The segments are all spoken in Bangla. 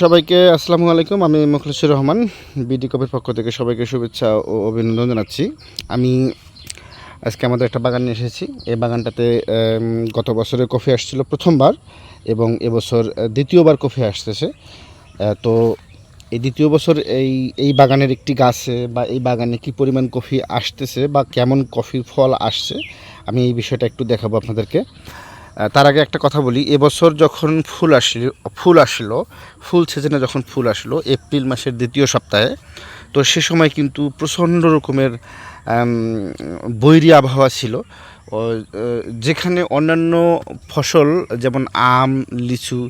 সবাইকে আসসালামু আলাইকুম। আমি মুখলেসুর রহমান, বিডি কপির পক্ষ থেকে সবাইকে শুভেচ্ছা ও অভিনন্দন জানাচ্ছি। আমি আজকে আমাদের একটা বাগান নিয়ে এসেছি। এই বাগানটাতে গত বছরে কফি আসছিল প্রথমবার এবং এবছর দ্বিতীয়বার কফি আসতেছে। তো এই দ্বিতীয় বছর এই এই বাগানের একটি গাছে বা এই বাগানে কি পরিমাণ কফি আসতেছে বা কেমন কফি ফল আসছে, আমি এই বিষয়টা একটু দেখাবো আপনাদেরকে। তার আগে একটা কথা বলি। এবছর যখন ফুল আসল, ফুল আসলো, ফুল সিজনে যখন ফুল আসলো, এপ্রিল মাসের দ্বিতীয় সপ্তাহে, তো সে সময় কিন্তু প্রচণ্ড রকমের বৈরী আবহাওয়া ছিল। যেখানে অন্যান্য ফসল যেমন আম, লিচু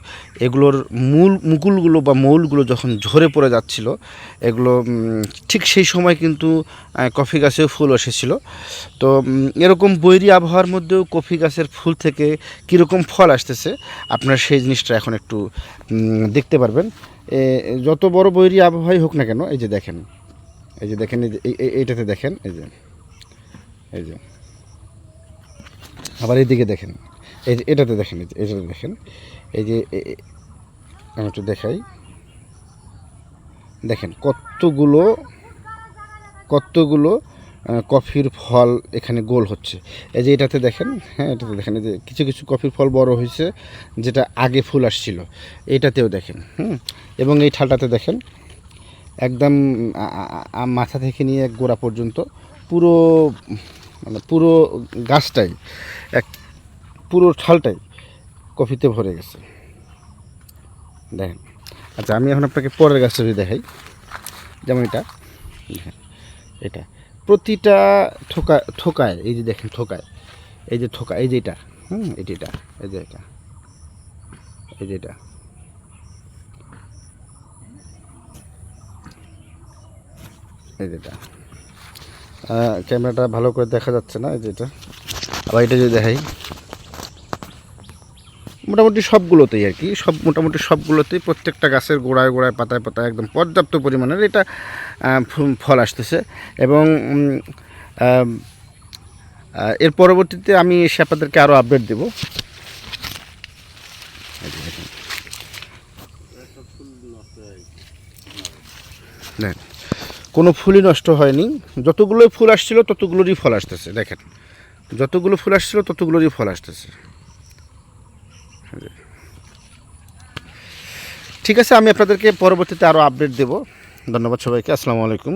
এগুলোর মূল মুকুলগুলো বা মৌলগুলো যখন ঝরে পড়ে যাচ্ছিল, এগুলো ঠিক সেই সময় কিন্তু কফি গাছেও ফুল এসেছিল। তো এরকম বৈরী আবহাওয়ার মধ্যেও কফি গাছের ফুল থেকে কীরকম ফল আসতেছে, আপনারা সেই জিনিসটা এখন একটু দেখতে পারবেন। যত বড় বৈরী আবহাওয়াই হোক না কেন, এই যে দেখেন। এই যে দেখেন, এই যে, এই- এই- এইটাতে দেখেন, এই যে এই যে। আবার এইদিকে দেখেন, এই যে এটাতে দেখেন, এই যে, এটাতে দেখেন, এই যে আমি একটু দেখাই। দেখেন কতগুলো কতগুলো কফির ফল এখানে গোল হচ্ছে। এই যে এটাতে দেখেন হ্যাঁ এটাতে দেখেন, এই যে কিছু কিছু কফির ফল বড় হয়েছে, যেটা আগে ফুল আসছিল। এইটাতেও দেখেন, হুম, এবং এই ঠালটাতে দেখেন একদম মাথা থেকে নিয়ে এক গোড়া পর্যন্ত পুরো মানে পুরো গাছটাই, এক পুরো ঠালটাই কফিতে ভরে গেছে। দেখেন। আচ্ছা আমি এখন আপনাকে পরের গাছটা যদি দেখাই, যেমন এটা এটা। প্রতিটা ঠোকা ঠোকায় এই যে দেখেন ঠোকায় এই যে ঠোকা এই যে এটা, হুম যে এটা, এই যে এটা, এই যে এটা। এই যেটা ক্যামেরাটা ভালো করে দেখা যাচ্ছে না, এই যেটা আবার এটা যদি দেখাই। মোটামুটি সবগুলোতেই আর কি, সব মোটামুটি সবগুলোতেই প্রত্যেকটা গাছের গোড়ায় গোড়ায় পাতায় পাতায় একদম পর্যাপ্ত পরিমাণের এটা ফল আসতেছে। এবং এর পরবর্তীতে আমি এসে আপনাদেরকে আরও আপডেট দেবো। দেখেন। কোনো ফুলই নষ্ট হয়নি। যতগুলো ফুল আসছিল, ততগুলোরই ফল আসতেছে, দেখেন। যতগুলো ফুল আসছিল, ততগুলোরই ফল আসতেছে। ঠিক আছে, আমি আপনাদেরকে পরবর্তীতে আরও আপডেট দেব। ধন্যবাদ সবাইকে, আসসালামু আলাইকুম।